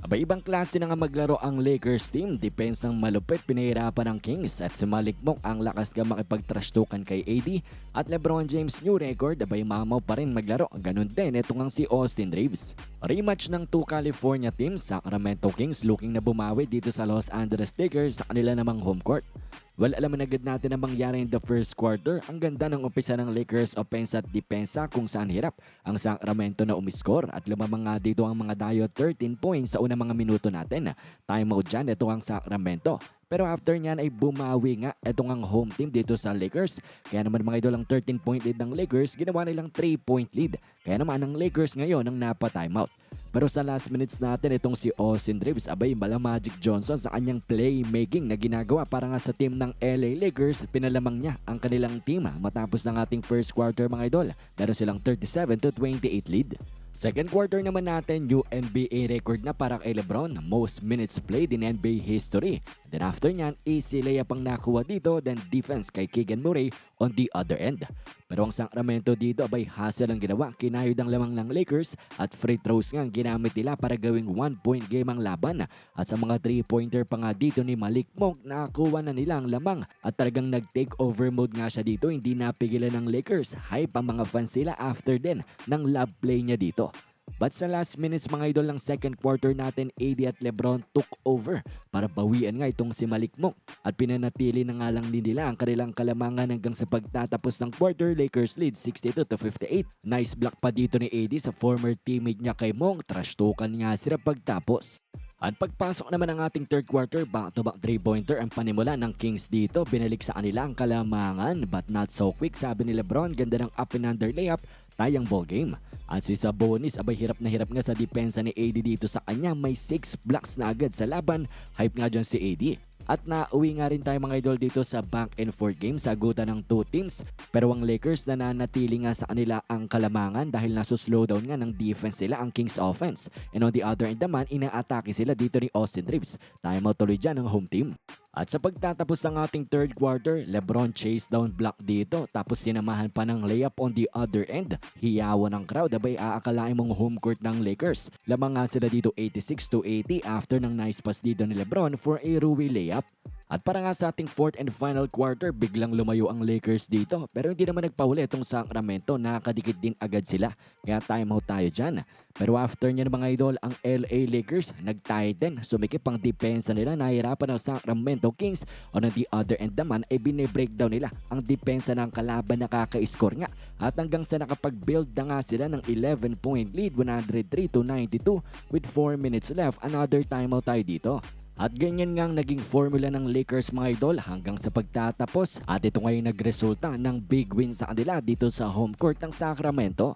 Aba ibang klase na nga maglaro ang Lakers team. Depensang malupit pinahirapan ng Kings at sumalikmok ang lakas ka makipagtrastukan kay AD at Lebron James new record abay mamaw pa rin maglaro. Ganun din ito ngang si Austin Reeves. Rematch ng two California teams, Sacramento Kings looking na bumawi dito sa Los Angeles Lakers sa kanila namang home court. Well, alam na agad natin ang mangyari in the first quarter. Ang ganda ng umpisa ng Lakers offense at depensa kung saan hirap ang Sacramento na umiskor at lumamang nga dito ang mga dayo 13 points sa unang mga minuto natin. Time out dyan, ito ang Sacramento. Pero after nyan ay bumawi nga itong ang home team dito sa Lakers. Kaya naman mga idol ang 13 point lead ng Lakers, ginawa nilang 3 point lead. Kaya naman ang Lakers ngayon ang napa timeout. Pero sa last minutes natin, itong si Austin Reeves, abay mala Magic Johnson sa kanyang playmaking na ginagawa para nga sa team ng LA Lakers, pinalamang niya ang kanilang team matapos ng ating first quarter mga idol. Meron silang 37 to 28 lead. Second quarter naman natin, new NBA record na para kay Lebron, most minutes played in NBA history. Then after nyan, easy layup ang nakuha dito, then defense kay Keegan Murray on the other end. Pero ang Sacramento dito abay hustle ang ginawa, kinayod ang lamang ng Lakers at free throws nga ang ginamit nila para gawing one point game ang laban. At sa mga 3-pointer pa nga dito ni Malik Monk, nakakuha na nila ang lamang at talagang nag-take over mode nga siya dito, hindi napigilan ng Lakers. Hype ang mga fans nila after din ng love play niya dito. But sa last minutes mga idol ng second quarter natin, AD at Lebron took over para bawian nga itong si Malik Monk. At pinanatili na nga lang din nila ang kanilang kalamangan hanggang sa pagtatapos ng quarter, Lakers lead 62 to 58. Nice block pa dito ni AD sa former teammate niya kay Monk, trash talkan nga sila pagtapos. At pagpasok naman ng ating third quarter, back-to-back three-pointer ang panimula ng Kings dito. Binalik sa kanila ang kalamangan but not so quick. Sabi ni Lebron, ganda ng up and under layup, tayang ball game. At si Sabonis, abay hirap na hirap nga sa depensa ni AD dito sa kanya. May 6 blocks na agad sa laban. Hype nga dyan si AD. At nauwi nga rin tayo mga idol dito sa back and forth game sa agutan ng two teams. Pero ang Lakers na nanatili nga sa kanila ang kalamangan dahil naso slowdown nga ng defense nila ang Kings offense. And on the other end naman, inaatake sila dito ni Austin Reeves. Timeout tuloy dyan ng home team. At sa pagtatapos ng ating third quarter, Lebron chase down block dito tapos sinamahan pa ng layup on the other end. Hiyawan ng crowd abay aakalain mong home court ng Lakers. Lamang nga sila dito 86 to 80 after ng nice pass dito ni Lebron for a Rui layup. At para nga sa ating fourth and final quarter, biglang lumayo ang Lakers dito. Pero hindi naman nagpahuli itong Sacramento, nakadikit din agad sila. Kaya timeout tayo dyan. Pero after niya mga idol, ang LA Lakers nag-tighten. Sumikip ang depensa nila, nahirapan ang Sacramento Kings. On the other end naman, ay binibreakdown nila ang depensa ng kalaban na kaka-score nga. At hanggang sa nakapag-build na nga sila ng 11 point lead, 103 to 92 with 4 minutes left. Another timeout tayo dito. At ganyan nga ang naging formula ng Lakers mga idol hanggang sa pagtatapos at ito ngayon nagresulta ng big win sa kanila dito sa home court ng Sacramento.